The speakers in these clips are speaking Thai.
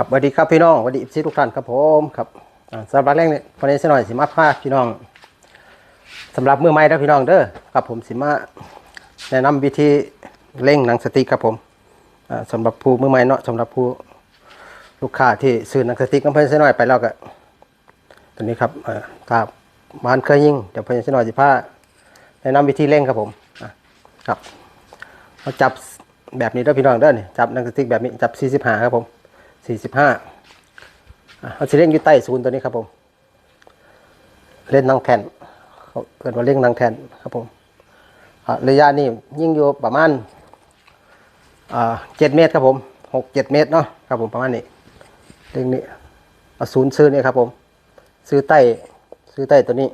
ครับสวัสดีครับพี่น้องสวัสดีพี่ทุกท่านครับผมครับสำหรับแรกเนี่ยพอนี้สักหน่อยสิมาพาพี่น้องสำหรับมือใหม่นะพี่น้องเด้อครับผมสิมาแนะนำวิธีเร่งหนังสติ๊กครับผมอ่าสำหรับผู้มือใหม่เนาะสำหรับผู้ลูกค้าที่ซื้อหนังสติ๊กกับเพื่นสักหน่อยไปแล้วก็ตัวนี้ครับอ่าถ้าบ้านเคยยิงเดี๋ยวเพื่นสักหน่อยสิพาแนะนำวิธีเร่งครับผมครับเราจับแบบนี้ด้อพี่น้องเด้อนี่จับหนังสติ๊กแบบนี้จับ45ครับผม สี่สิบห้าเขาเล่นอยู่ใต้ศูนย์ตัวนี้ครับผม เล่นนางแทนเขาเกิดว่าเล่นนางแทนครับผมระยะนี้ยิ่งอยู่ประมาณเจ็ดเมตรครับผมหกเจ็ดเมตรเนาะครับผมประมาณนี้เรื่องนี้เอาศูนย์ซื้อนี่ครับผม ซื้อใต้ซื้อใต้ตัวนี้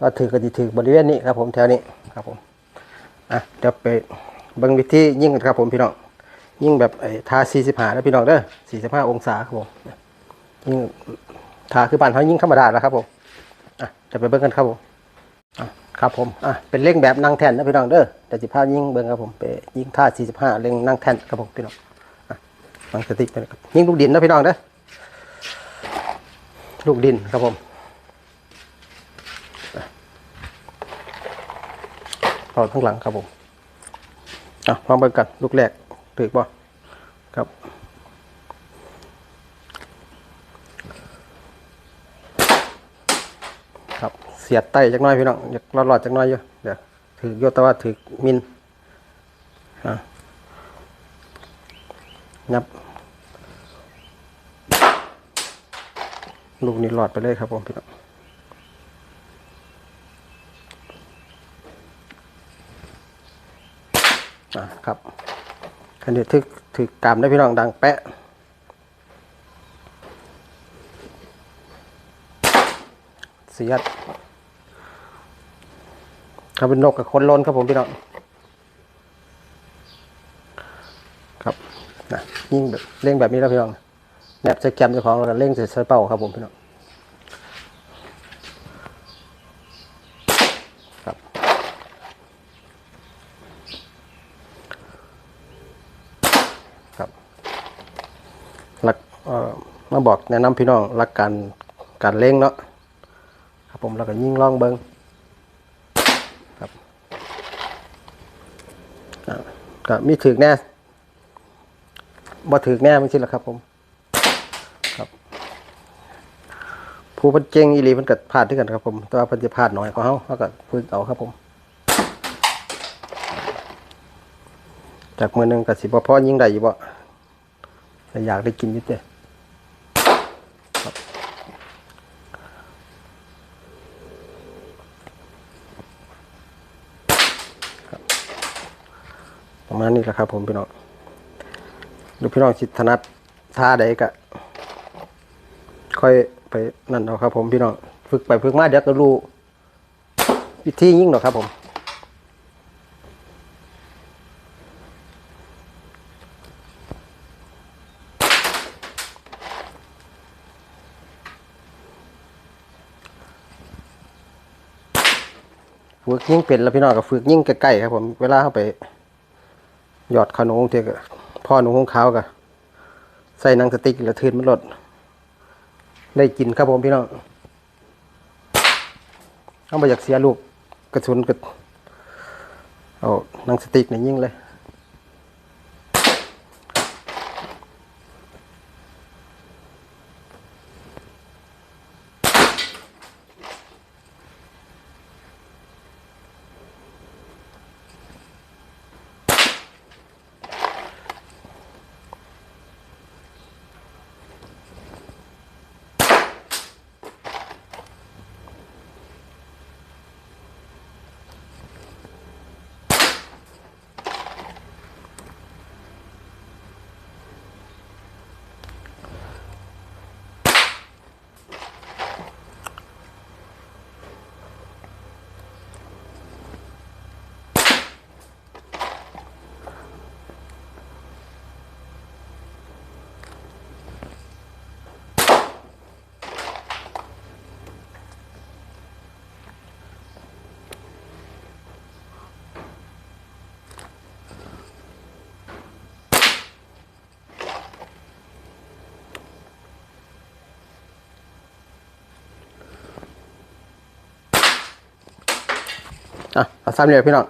ก็ถือก็จะถือบริเวณนี้ครับผมแถวนี้ครับผมอะเดี๋ยวไปบิ่งวิธียิ่งครับผมพี่น้อง ยิ่งแบบไอ้ทา45แล้วพี่น้องเด้อ45 องศาครับผมยิ่งทาคือบ้านเขายิ่งธรรมดาแล้วครับผมอะจะไปเบิ่งกันครับผมอะครับผมอะเป็นเร่งแบบนั่งแท่นนะพี่น้องเด้อแต่สิพายิ่งเบิ่งครับผมไปยิ่งท่า45เร่งนั่งแท่นครับผมพี่น้องอะนั่งสติไปเลยครับยิ่งลูกดินนะพี่น้องเด้อลูกดินครับผมอะเอาข้างหลังครับผมอะลองเบิ่งกันลูกแรก ถูกป่ะครับครับเสียดไตจักน้อยพี่น้องอยากรอดๆจักน้อยอยู่เดี๋ยวถือโยแตว่าถือมินอะยับลูกนี้หลอดไปเลยครับผมพี่น้องอะครับ คันเดียวทึกถือกามได้พี่น้องดังแปะเสียดครับเป็นนกกับคนล้นครับผมพี่น้องครับนะยิ่งแบบเร่งแบบนี้แล้วพี่น้องแนบใส่แกมเจ้าของเราเร่งใส่ใส่เป้าครับผมพี่น้องครับ ครับหลักเอ่อ มาบอกแนะนำพี่น้องหลักการการเล่งเนาะครับผมแล้วก็ยิ่งล่องเบิงครับก็มีถือแน่บ่ถือแน่ไม่ใช่หรอครับผมครับ ผู้พันเจงอีหลีเพันกัดพลาดด้วยกันครับผมแต่ว่าพันจะพลาดน้อยกว่าเขาเขาก็ฝึกเอาครับผม จากมือหนึ่งกับสิบพ่อยิ่งได้อยู่บ่แต่อยากได้กินนิดเดียวครับครับ ประมาณนี้แหละครับ ผมพี่น้องดูพี่น้องชิดถนัดท่าใดก็ค่อยไปนั่นเอาครับ ผมพี่น้องฝึกไปฝึกมาเดี๋ยวก็รู้วิธียิ่งหรอกครับผมฝึกยิ่งเป็นแล้วพี่น้องก็ฝึกยิ่งใกล้ๆครับผมเวลาเข้าไป หยอดขนมเทียกพ่อหนูของเขากะใส่นังสติ๊กแล้วทืนมันหลด ได้กินครับผมพี่น้องเอาไปอยากเสียลูกกระสุนกระเอานังสติ๊กในยิ่งเลย อะเอาซ้ำเลยพี่น้อง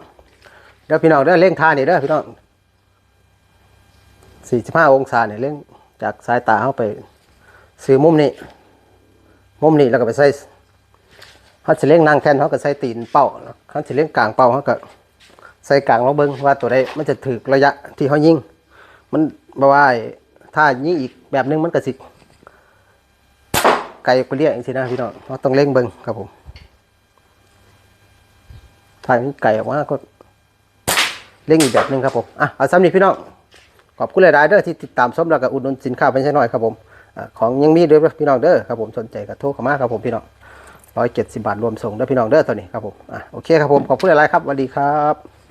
เดี๋ยวพี่น้องเด้อเร่งท่านี่เด้อพี่น้องสี่สิบห้าองศาเนี่ยเร่งจากสายตาเข้าไปซื้อมุมนี้มุมนี้แล้วก็ไปใส่เขาจะเล่งนางแทนเขาก็ใส่ตีนเป้าเขาจะเล่งกลางเป้าเขาก็ใส่กลางมาเบิ้งว่าตัวใดมันจะถึกระยะที่เขายิงมันบ่ว่าไอ้ถ้ายิงอีกแบบนึงมันก็สิไกลไปเรียกจริงๆนะพี่น้องเราต้องเล่งเบิ้งครับผม ถ่ายไก่ออกมาก็เล่งอีกแบบนึงครับผมอะเอาซ้ำนี่พี่น้องขอบคุณหลายๆเด้อที่ติดตามชมแล้วก็อุดหนุนสินค้าเป็นใช่น้อยครับผมอของยังมีเด้อพี่น้องเด้อครับผมสนใจก็โทรเข้ามาครับผมพี่น้องร้อยเจ็ดสิบบาทรวมส่งเด้อพี่น้องเด้อตัวนี้ครับผมอะโอเคครับผมขอบคุณหลายๆครับสวัสดีครับ